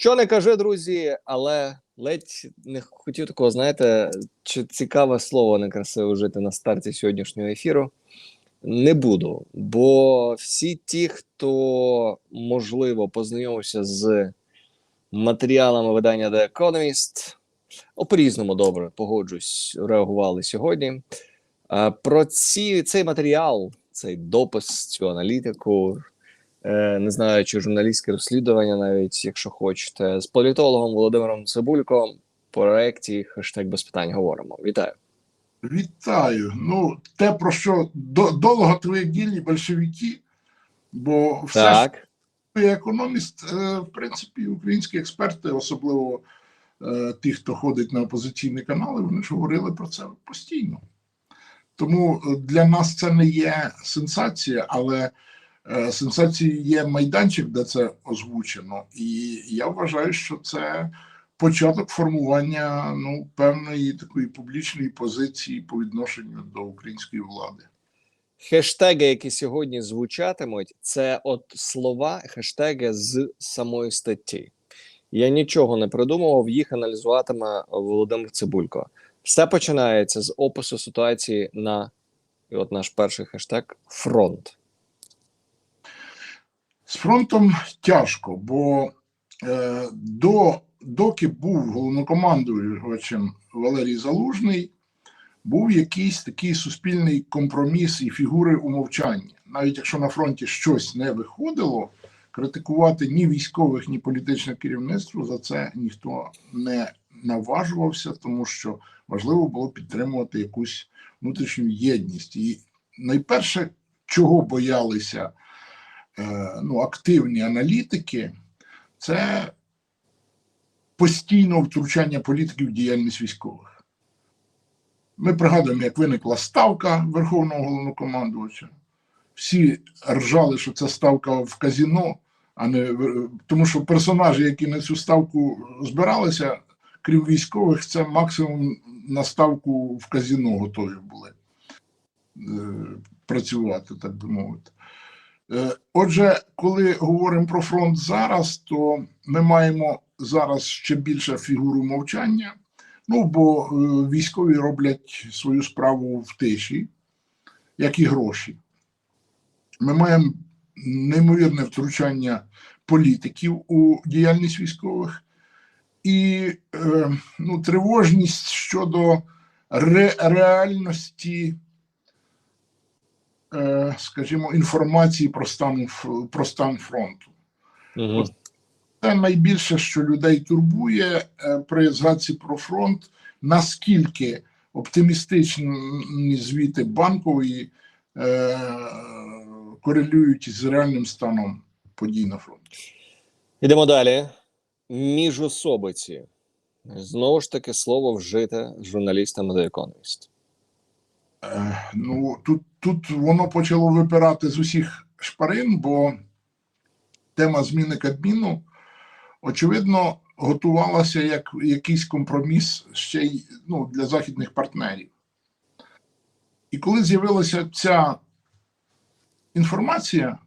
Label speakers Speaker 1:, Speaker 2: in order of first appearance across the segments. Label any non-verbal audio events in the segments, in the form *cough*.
Speaker 1: Що не кажи, друзі, але ледь не хотів такого, знаєте, чи цікаве слово некрасиво вжити на старті сьогоднішнього ефіру. Не буду, бо всі ті, хто можливо познайомився з матеріалами видання The Economist, о, по-різному добре погоджусь, реагували сьогодні. Про ці, цей матеріал, цей допис, цю аналітику, е, не знаю, чи журналістське розслідування, навіть якщо хочете, з політологом Володимиром Цибулько в проєкті хештег без питань говоримо. Вітаю.
Speaker 2: Вітаю. Ну, те, про що до, довго твоєділі большевики, бо все ж
Speaker 1: Так,
Speaker 2: економіст, е, в принципі, українські експерти, особливо е, ті, хто ходить на опозиційні канали, вони ж говорили про це постійно. Тому е, для нас це не є сенсація, але е, сенсацією є майданчик, де це озвучено. І я вважаю, що це початок формування ну, певної такої публічної позиції по відношенню до української влади.
Speaker 1: хештеги, які сьогодні звучатимуть, це от слова, хештеги з самої статті. Я нічого не придумував, їх аналізуватиме Володимир Цибулько. Все починається з опису ситуації на і от наш перший хештег фронт.
Speaker 2: З фронтом тяжко, бо е, до, доки був головнокомандуючим Валерій Залужний, був якийсь такий суспільний компроміс і фігури умовчання. Навіть якщо на фронті щось не виходило, критикувати ні військових, ні політичне керівництво за це ніхто не наважувався, тому що важливо було підтримувати якусь внутрішню єдність. І найперше, чого боялися ну, активні аналітики, це постійне втручання політиків в діяльність військових. Ми пригадуємо, як виникла ставка Верховного головнокомандувача. Всі ржали, що це ставка в казіно, а не тому, що персонажі, які на цю ставку збиралися, крім військових, це максимум на ставку в казіно готові були е, працювати, так би мовити. Е, Отже, коли говоримо про фронт зараз, то ми маємо зараз ще більше фігуру мовчання. Ну, бо е, військові роблять свою справу в тиші, як і гроші. Ми маємо неймовірне втручання політиків у діяльність військових і е, ну, тривожність щодо ре- реальності, скажімо, інформації про стан, про стан фронту.
Speaker 1: Угу.
Speaker 2: Це найбільше, що людей турбує е, при згадці про фронт, наскільки оптимістичні звіти банкової е, корелюють з реальним станом подій на фронті.
Speaker 1: Ідемо далі. Міжособиці. Знову ж таки, слово вжите журналістами The Economist.
Speaker 2: Е, Ну, тут, тут воно почало випирати з усіх шпарин, бо тема зміни Кабміну, очевидно, готувалася як якийсь компроміс ще й ну, для західних партнерів. І коли з'явилася ця інформація,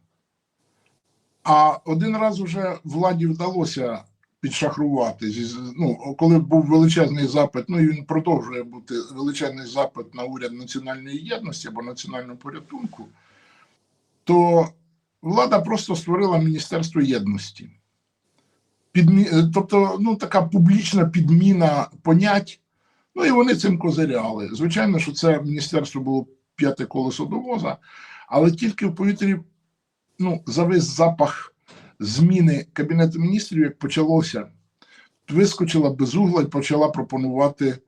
Speaker 2: а один раз вже владі вдалося підшахрувати. Ну, коли був величезний запит, ну і він продовжує бути величезний запит на уряд національної єдності або національного порятунку, то влада просто створила Міністерство єдності. Підмі... е, Тобто, ну, така публічна підміна понять. Ну і вони цим козиряли. Звичайно, що це міністерство було п'яте колесо до але тільки в повітрі ну, завис запах зміни Кабінету міністрів, як почалося, вискочила безугла і почала пропонувати,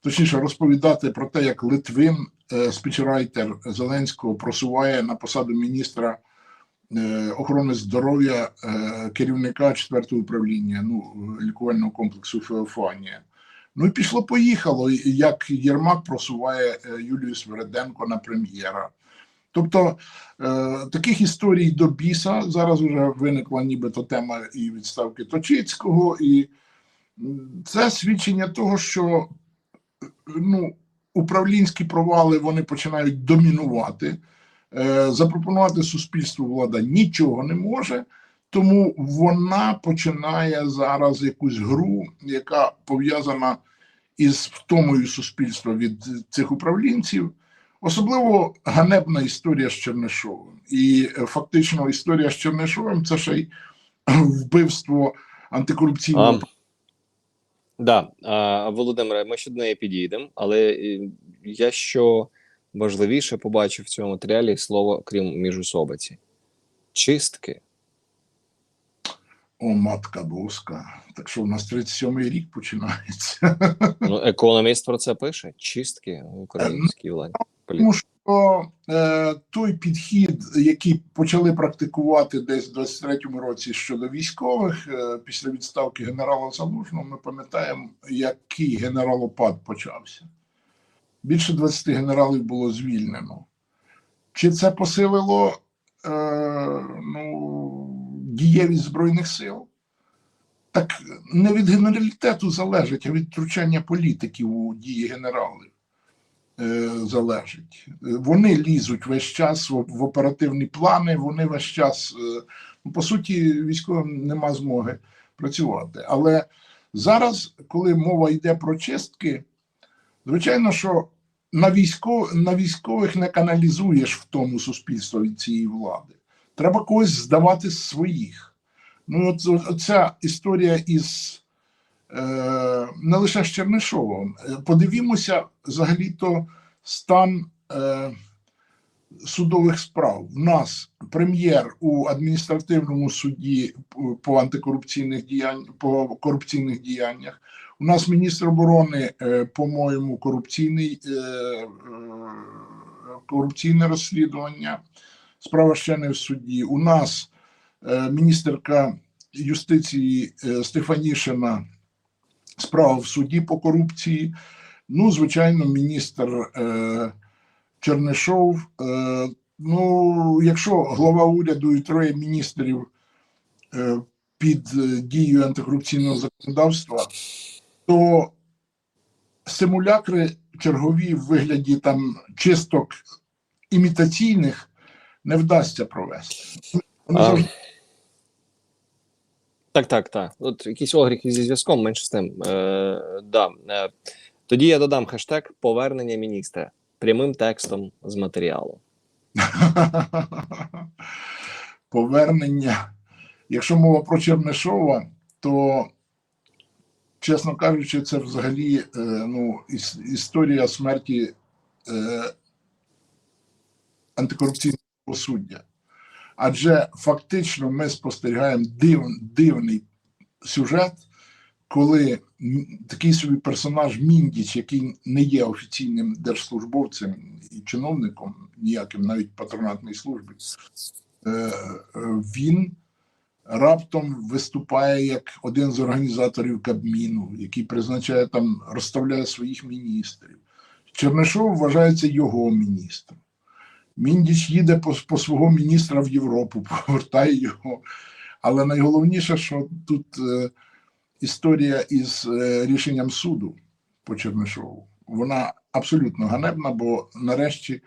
Speaker 2: точніше, розповідати про те, як Литвин, е, спічрайтер Зеленського, просуває на посаду міністра е, охорони здоров'я е, керівника четвертого управління ну, лікувального комплексу Феофанія. Ну і пішло поїхало, як Єрмак просуває Юлію Свереденко на прем'єра. Тобто е, таких історій до біса зараз вже виникла нібито тема і відставки Точицького, і це свідчення того, що е, ну, управлінські провали вони починають домінувати. Е, запропонувати суспільству влада нічого не може, тому вона починає зараз якусь гру, яка пов'язана із втомою суспільства від цих управлінців. Особливо ганебна історія з Чернишовим. І е, фактично історія з Чернишовим це ще й вбивство антикорупційного
Speaker 1: А, да, Володимире, ми ще до неї підійдемо, але е, я що важливіше побачив в цьому матеріалі слово крім міжусобиці. Чистки.
Speaker 2: О, матка боска. Так що у нас 37-й рік починається.
Speaker 1: Ну, економіст про це пише. Чистки в українській владі.
Speaker 2: Тому що е, той підхід, який почали практикувати десь в 23-му році щодо військових, е, після відставки генерала Залужного, ми пам'ятаємо, який генералопад почався. Більше 20 генералів було звільнено. Чи це посилило е, ну, дієвість Збройних сил? Так не від генералітету залежить, а від втручання політиків у дії генералів е, залежить. Вони лізуть весь час в, оперативні плани, вони весь час, е, ну, по суті, військовим нема змоги працювати. Але зараз, коли мова йде про чистки, звичайно, що на, військов, на військових не каналізуєш в тому суспільство від цієї влади. Треба когось здавати своїх. Ну, от, оця історія із е, не лише з Чернишовим. Е, Подивімося взагалі-то стан е, судових справ. У нас прем'єр у адміністративному суді по- антикорупційних діянь, по корупційних діяннях. У нас міністр оборони, е, по-моєму, корупційний, е, е, корупційне розслідування. Справа ще не в суді. У нас міністерка юстиції е, Стефанішина справа в суді по корупції. Ну, звичайно, міністр е, Чернишов. Е, ну, якщо глава уряду і троє міністрів е, під е, дією антикорупційного законодавства, то симулякри чергові в вигляді там чисток імітаційних не вдасться провести. Вони завжди
Speaker 1: Так, так, так. От якісь огріхи зі зв'язком, менше з тим. Е, да. е, тоді я додам хештег повернення міністра прямим текстом з матеріалу. *laughs*
Speaker 2: повернення. Якщо мова про Чернишова, то, чесно кажучи, це взагалі е, ну, іс- історія смерті е, антикорупційного правосуддя. Адже фактично ми спостерігаємо див, дивний сюжет, коли такий собі персонаж Міндіч, який не є офіційним держслужбовцем і чиновником, ніяким навіть службі, е, е, він раптом виступає як один з організаторів Кабміну, який призначає там, розставляє своїх міністрів. Чернишов вважається його міністром. Міндіч їде по, по свого міністра в Європу, повертає його. Але найголовніше, що тут е, історія із е, рішенням суду по Чернишову. Вона абсолютно ганебна, бо нарешті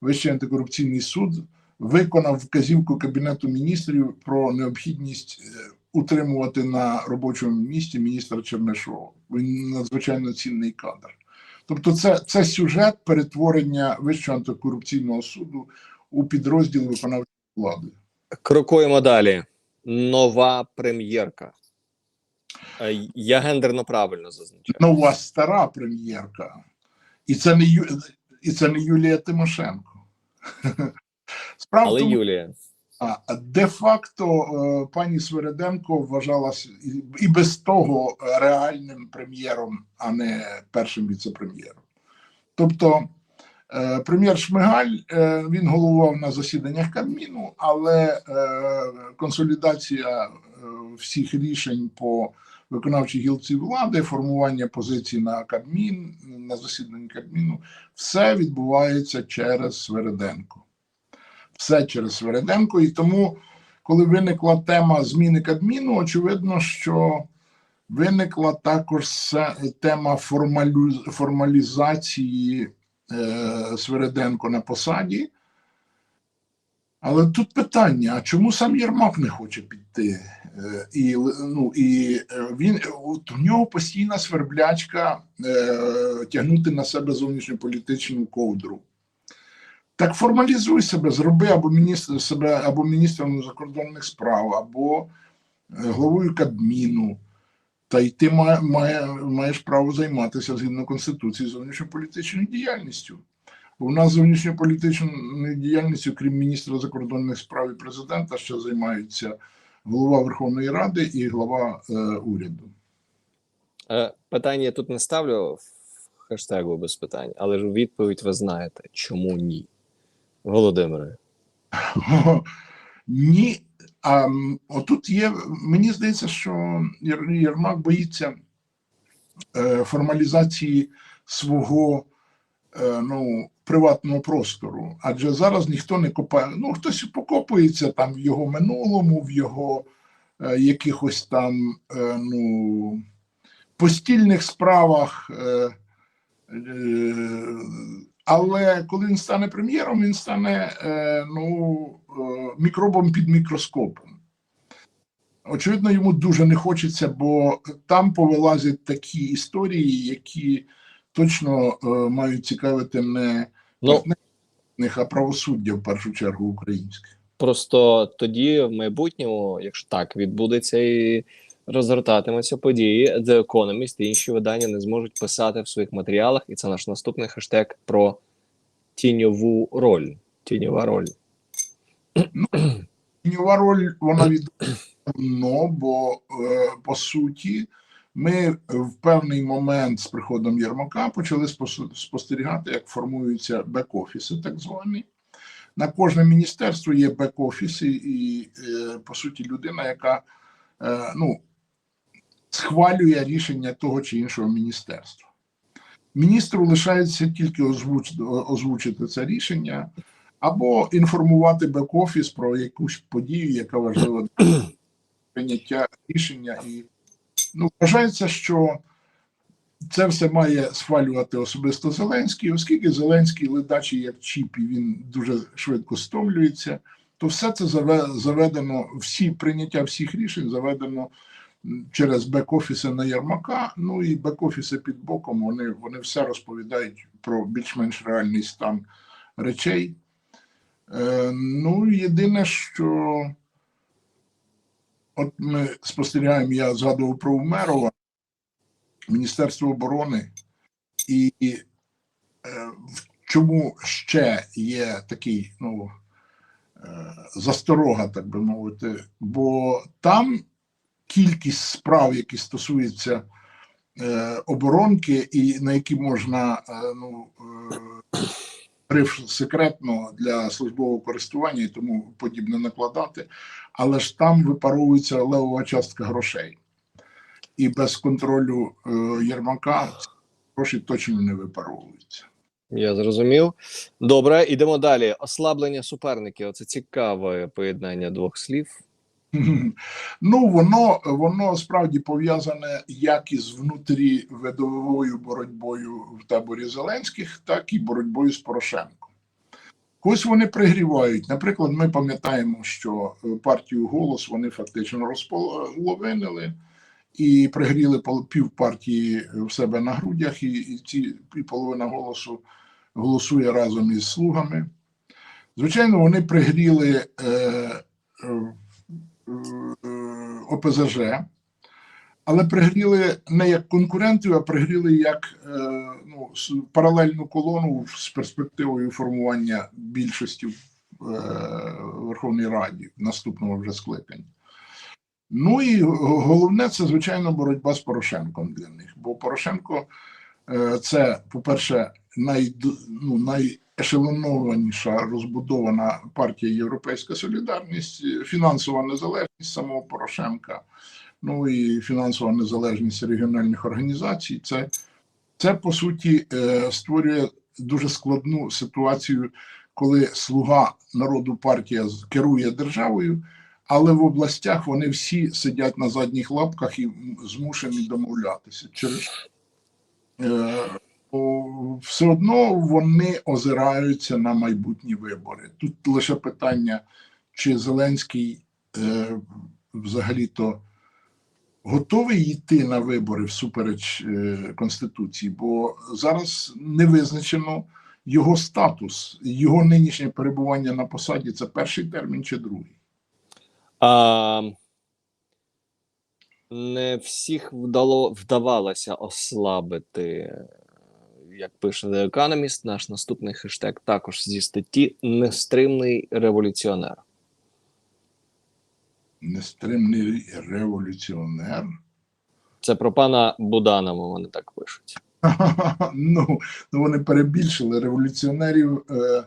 Speaker 2: Вищий антикорупційний суд виконав вказівку Кабінету міністрів про необхідність е, утримувати на робочому місці міністра Чернишова. Він надзвичайно цінний кадр. Тобто, це, це сюжет перетворення Вищого антикорупційного суду у підрозділ виконавчої влади.
Speaker 1: Крокуємо далі. Нова прем'єрка. Е, Я гендерно правильно зазначаю.
Speaker 2: Нова стара прем'єрка, і це не Ю... і це не Юлія Тимошенко. *laughs* Справа
Speaker 1: Але Юлія.
Speaker 2: А де-факто е, пані Свереденко вважалась і- без того реальним прем'єром, а не першим віце-прем'єром. Тобто е, прем'єр Шмигаль е, він головував на засіданнях Кабміну, але консолідація всіх рішень по виконавчій гілці влади, формування позицій на Кабмін, на засіданні Кабміну, все відбувається через Свереденко все через Свереденко. І тому, коли виникла тема зміни Кабміну, очевидно, що виникла також тема формалізації е, Свереденко на посаді. Але тут питання: а чому сам Єрмак не хоче піти? Е, І, ну, і е, він от у нього постійна сверблячка е, тягнути на себе зовнішньополітичну ковдру. Так формалізуй себе, зроби або міністр себе або міністром закордонних справ, або е, головою Кабміну. Та й ти має, має, маєш право займатися згідно Конституції зовнішньополітичною діяльністю. У нас зовнішньополітичною діяльністю, крім міністра закордонних справ і президента, ще займаються голова Верховної Ради і глава е, уряду.
Speaker 1: Е, Питання тут не ставлю в хештегу без питань, але ж відповідь ви знаєте, чому ні. Володимире. *laughs*
Speaker 2: Ні, а отут є. Мені здається, що Єрмак боїться е, формалізації свого е, ну, приватного простору. Адже зараз ніхто не копає. Ну, хтось покопується там в його минулому, в його е, якихось там ну, постільних справах. Але коли він стане прем'єром, він стане е, ну, е, мікробом під мікроскопом. Очевидно, йому дуже не хочеться, бо там повилазять такі історії, які точно е, мають цікавити не
Speaker 1: Ну,
Speaker 2: партнерних, а правосуддя в першу чергу українське.
Speaker 1: Просто тоді, в майбутньому, якщо так відбудеться і розгортатимуться події, The Economist і інші видання не зможуть писати в своїх матеріалах, і це наш наступний хештег про тіньову роль. Тіньова роль.
Speaker 2: Тіньова роль вона відомо, бо е, по суті ми в певний момент з приходом Єрмака почали спос- спостерігати, як формуються бек-офіси, так звані. На кожне міністерство є бек-офіси, і е, по суті людина, яка е, ну, схвалює рішення того чи іншого міністерства. Міністру лишається тільки озвуч, озвучити це рішення або інформувати бек-офіс про якусь подію, яка важлива для прийняття рішення. І ну, вважається, що це все має схвалювати особисто Зеленський, оскільки Зеленський ледачий як чіп, і він дуже швидко стомлюється, то все це заве- заведено, всі прийняття всіх рішень заведено через бек-офіси на Єрмака. Ну і бек-офіси під боком вони, вони все розповідають про більш-менш реальний стан речей. Е, ну, єдине, що от ми спостерігаємо, я згадував про Умерова, Міністерство оборони, і е, чому ще є такий, ну, е, засторога, так би мовити, бо там кількість справ, які стосуються е, оборонки, і на які можна е, ну, е, секретно для службового користування і тому подібне накладати, але ж там випаровується левова частка грошей. І без контролю е, Єрмака гроші точно не випаровуються.
Speaker 1: Я зрозумів. Добре, ідемо далі. Ослаблення суперників. Це цікаве поєднання двох слів.
Speaker 2: Ну, воно, воно справді пов'язане як із внутрівидовою боротьбою в таборі Зеленських, так і боротьбою з Порошенком. Ось вони пригрівають. Наприклад, ми пам'ятаємо, що е, партію голос вони фактично розполовинили і пригріли пів партії в себе на грудях, і, і ці і половина голосу голосує разом із слугами. Звичайно, вони пригріли е, е, ОПЗЖ, але пригріли не як конкурентів, а пригріли як е, ну, паралельну колону з перспективою формування більшості в е, Верховній Раді в наступному вже скликанні. Ну і головне це, звичайно, боротьба з Порошенком для них. Бо Порошенко е, це, по-перше, най, ну, найешелонованіша розбудована партія Європейська Солідарність, фінансова незалежність самого Порошенка, ну і фінансова незалежність регіональних організацій. Це, це по суті е, створює дуже складну ситуацію, коли слуга народу партія керує державою. Але в областях вони всі сидять на задніх лапках і змушені домовлятися через все одно вони озираються на майбутні вибори. Тут лише питання, чи Зеленський е, взагалі-то готовий йти на вибори всупереч е, Конституції, бо зараз не визначено його статус, його нинішнє перебування на посаді це перший термін чи другий.
Speaker 1: А, не всіх вдало, вдавалося ослабити, як пише The Economist, наш наступний хештег також зі статті Нестримний революціонер.
Speaker 2: Нестримний революціонер.
Speaker 1: Це про пана Буданова вони так пишуть. *laughs*
Speaker 2: ну, ну, вони перебільшили революціонерів. Е,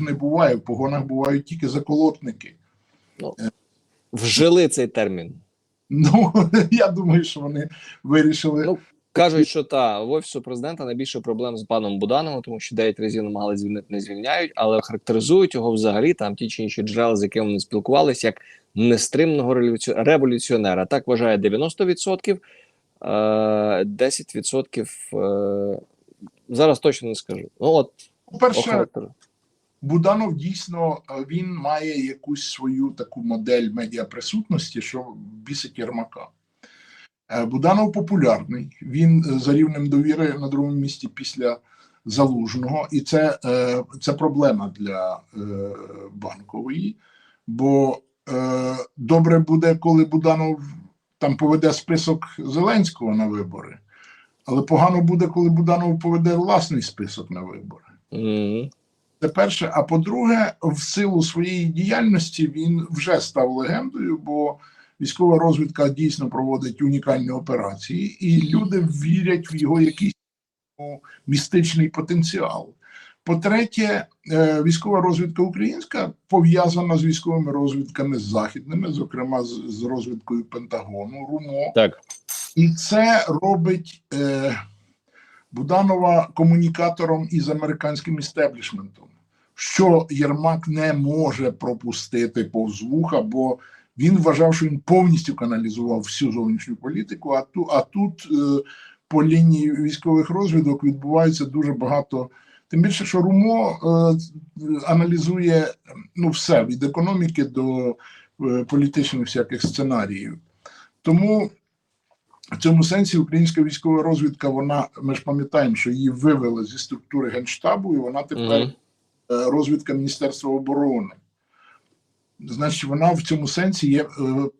Speaker 2: не буває. В погонах бувають тільки заколотники.
Speaker 1: Вжили цей термін.
Speaker 2: Ну, *laughs* я думаю, що вони вирішили.
Speaker 1: Ну, Кажуть, що та в офісу президента найбільше проблем з паном Будановим, тому що 9 разів намагалися звільнити, не звільняють, але характеризують його взагалі там ті чи інші джерела, з якими вони спілкувалися, як нестримного революціонера. Так вважає 90%, е, 10% е, зараз точно не скажу. Ну от
Speaker 2: По-перше. Буданов дійсно е, він має якусь свою таку модель медіаприсутності, що бісить Єрмака. Е, Буданов популярний. Він е, за рівнем довіри на другому місці після залужного, і це, е, це проблема для банкової. Бо добре буде, коли Буданов там поведе список Зеленського на вибори, але погано буде, коли Буданов поведе власний список на вибори. Це перше. А по-друге, в силу своєї діяльності він вже став легендою, бо військова розвідка дійсно проводить унікальні операції, і люди вірять в його якийсь ну, містичний потенціал. По-третє, е, військова розвідка українська пов'язана з військовими розвідками західними, зокрема з, з розвідкою Пентагону, РУМО.
Speaker 1: Так.
Speaker 2: І це робить е, Буданова комунікатором із американським істеблішментом, що Єрмак не може пропустити повз вуха, бо він вважав, що він повністю каналізував всю зовнішню політику. А тут, а тут е, по лінії військових розвідок відбувається дуже багато. Тим більше, що Румо е, аналізує ну, все від економіки до е, політичних всяких сценаріїв. Тому в цьому сенсі українська військова розвідка, вона ми ж пам'ятаємо, що її вивели зі структури генштабу, і вона тепер
Speaker 1: Мгм.
Speaker 2: е, розвідка Міністерства оборони. Значить, вона в цьому сенсі є е,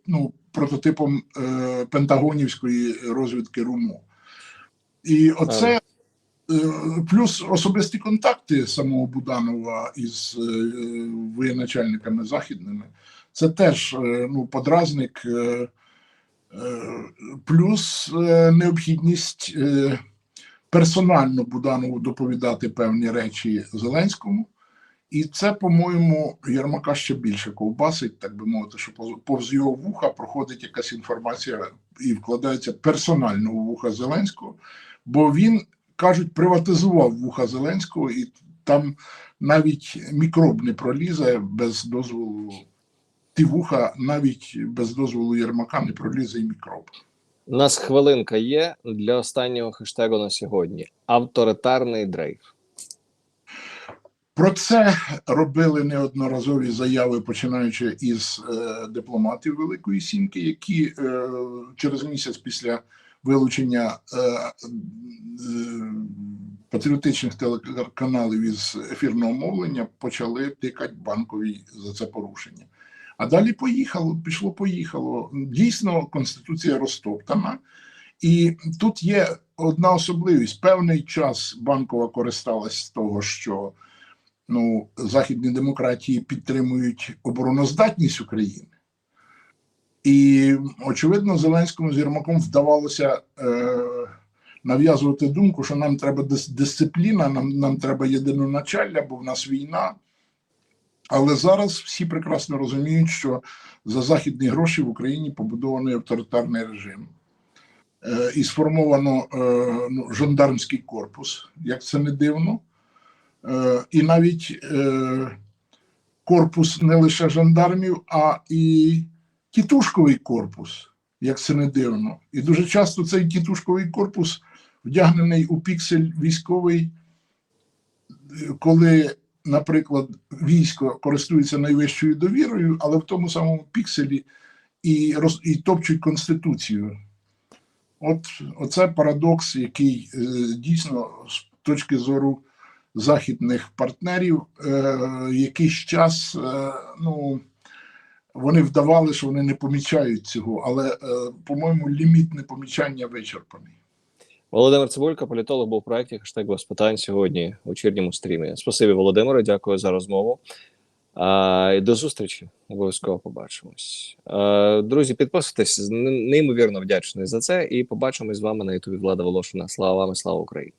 Speaker 2: ну, прототипом е, пентагонівської розвідки РУМО. І оце е, плюс особисті контакти самого Буданова із воєначальниками західними. Це теж ну, подразник. плюс необхідність персонально Буданову доповідати певні речі Зеленському. І це, по-моєму, Єрмака ще більше ковбасить, так би мовити, що повз його вуха проходить якась інформація і вкладається персонально у вуха Зеленського, бо він, кажуть, приватизував вуха Зеленського, і там навіть мікроб не пролізе без дозволу. Ті вуха навіть без дозволу Єрмака не пролізе і мікроб.
Speaker 1: У нас хвилинка є для останнього хештегу на сьогодні: авторитарний дрейф.
Speaker 2: Про це робили неодноразові заяви, починаючи із е, дипломатів Великої Сімки, які е, через місяць після вилучення е, е, патріотичних телеканалів із ефірного мовлення почали тикати банкові за це порушення. А далі поїхало, пішло, поїхало. Дійсно, конституція розтоптана, і тут є одна особливість: певний час банкова користалась з того, що ну, західні демократії підтримують обороноздатність України. І, очевидно, Зеленському з Єрмаком вдавалося е, нав'язувати думку, що нам треба дис- дисципліна, нам, нам треба єдиноначалля, бо в нас війна. Але зараз всі прекрасно розуміють, що за західні гроші в Україні побудований авторитарний режим. Е, і сформовано е, ну, жандармський корпус, як це не дивно. Е, і навіть е, корпус не лише жандармів, а і тітушковий корпус, як це не дивно. І дуже часто цей тітушковий корпус вдягнений у піксель військовий, коли, наприклад, військо користується найвищою довірою, але в тому самому пікселі і, роз, і топчуть конституцію. От оце парадокс, який е, дійсно з точки зору західних партнерів е, якийсь час е, ну, вони вдавали, що вони не помічають цього, але, е, по-моєму, ліміт непомічання вичерпаний.
Speaker 1: Володимир Цибулька, політолог, був в проєкті «Хештег без питань сьогодні у вечірньому стрімі. Спасибі, Володимире, дякую за розмову. А, і до зустрічі. Обов'язково побачимось. А, друзі, підписуйтесь. Неймовірно вдячний за це. І побачимось з вами на Ютубі Влада Волошина. Слава вам слава Україні!